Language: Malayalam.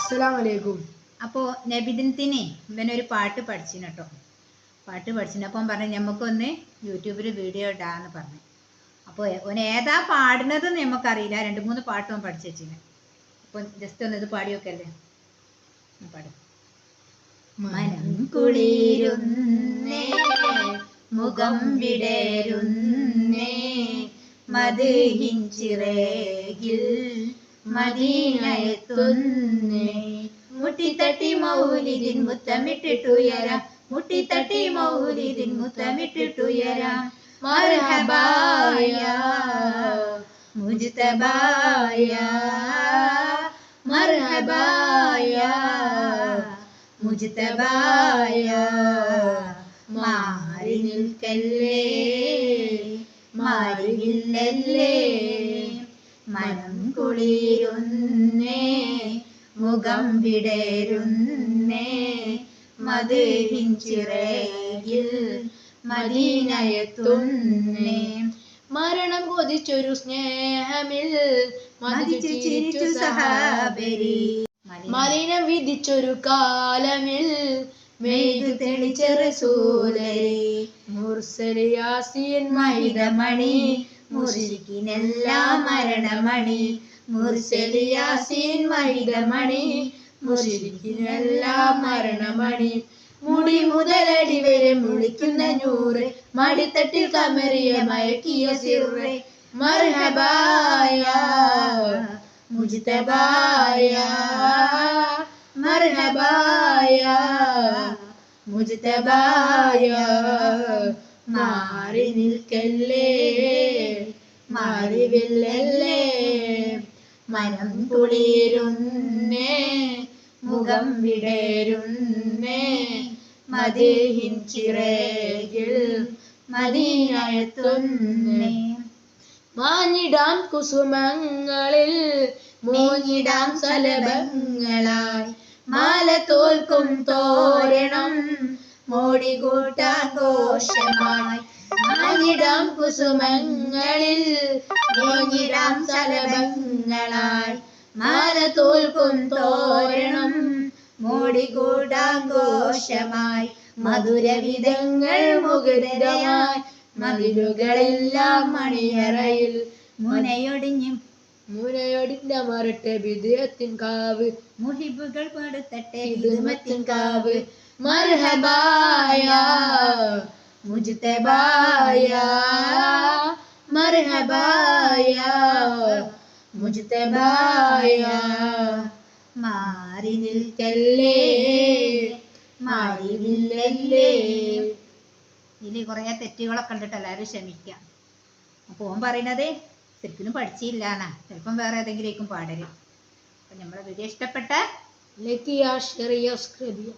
അസ്സലാമലൈക്കും. അപ്പോൾ നബിദിനത്തിന് ഇവനൊരു പാട്ട് പഠിച്ചിന് കേട്ടോ പാട്ട് പഠിച്ചിന്. അപ്പം പറഞ്ഞു നമുക്കൊന്ന് യൂട്യൂബിൽ വീഡിയോ ഇടാന്ന് പറഞ്ഞു. അപ്പോൾ ഓൻ ഏതാ പാടുന്നത് നമുക്കറിയില്ല രണ്ട് മൂന്ന് പാട്ട് ഓൻ പഠിച്ചു വെച്ചിന്. അപ്പം ജസ്റ്റ് ഒന്ന് ഇത് പാടി വെക്കല്ലേ ഒന്ന് പാടും. മനം കുളിരുന്നേ മുഖം വിടരുന്നേ മതിഹിഞ്ചിറേകിൽ മദീനയെത്തുന്നേ. മുട്ടിത്തട്ടി മൗലിദിൻ മുത്തമിട്ടിട്ടുയരാം. മുട്ടിത്തട്ടി മൗലിദിൻ മുത്തമിട്ടിട്ടുയരാം. മർഹബായ മുജ്തബായ മർഹബായ മുജ്തബായ. മാറി നിൽക്കല്ലേ മാറിയില്ലല്ലേ മനം കുളിരുന്നേ മുഖം വിടരുന്നേ മതിഹിഞ്ചിറയിൽ മദീനയെത്തുന്നേ. മരണം കൊതിച്ചൊരു സ്നേഹമിൽ മതിച്ചു സഹാബരി. മലിന വിധിച്ചൊരു കാലമിൽ മെയ്തു തെളിച്ച റസൂലരെ മുർസലിയാസിയൻ യാസീൻ മഹിതമണി മുർഷിക്കിനെല്ലാം മരണമണി മുർസലി യാസീൻ മഹിതമണി മുഷിരിക്കിനെല്ലാം മരണമണി. മുടി മുതലടി വരെ മുളിക്കുന്ന നൂറ് മടിത്തട്ടിൽ കമറിയ മയക്കിയ സിറേ മർഹബായ മുജ്തബായ മർഹബായ മുജ്തബായ. മാറി നിൽക്കല്ലേ മാറി വില്ലല്ലേ മനം കുളിരുന്നേ മുഖം വിടേരുന്നേ മതിഹിൻ ചിറകിൽ മദീനയെത്തുന്നേ മാഞ്ഞിടാം കുസുമങ്ങളിൽ മൂഞ്ഞിടാം സലഭങ്ങളായി. മാല തോൽക്കും തോരണം മോടി കൂട്ടാൻ കോശമായി. മാഞ്ഞിടാം കുസുമങ്ങളിൽ മൂഞ്ഞിടാം സലഭങ്ങളായി മാല തോൽക്കും തോരണം മോടികൂടാഘോഷമായി മധുരവിധങ്ങൾ മുകുരയായി മതിലുകളെല്ലാം മണിയറയിൽ. മുനയൊടിഞ്ഞും മുനയൊടിഞ്ഞ മരട്ടെ വിജയത്തിൻ കാവ്. മുഹിബുകൾ പടുത്തട്ടെ വിധുമത്തിൻ കാവ്. മർഹബായ മുജ്തബായ മർഹബായ മുജ്തബായ. മാറി നിൽക്കല്ലേ മാറിയില്ലല്ലേ ഇതിൽ കുറേ തെറ്റുകളൊക്കെ ഉണ്ടിട്ട് എല്ലാവരും ക്ഷമിക്കാം. അപ്പോൾ ഓൻ പറയണത് ശരിക്കും പഠിച്ചില്ല എന്നാ. ചിലപ്പം വേറെ ഏതെങ്കിലും പാടരും അപ്പം നമ്മളെ വീഡിയോ ഇഷ്ടപ്പെട്ട ലക്കിയ ഷെറിയ സ്ക്രബിയ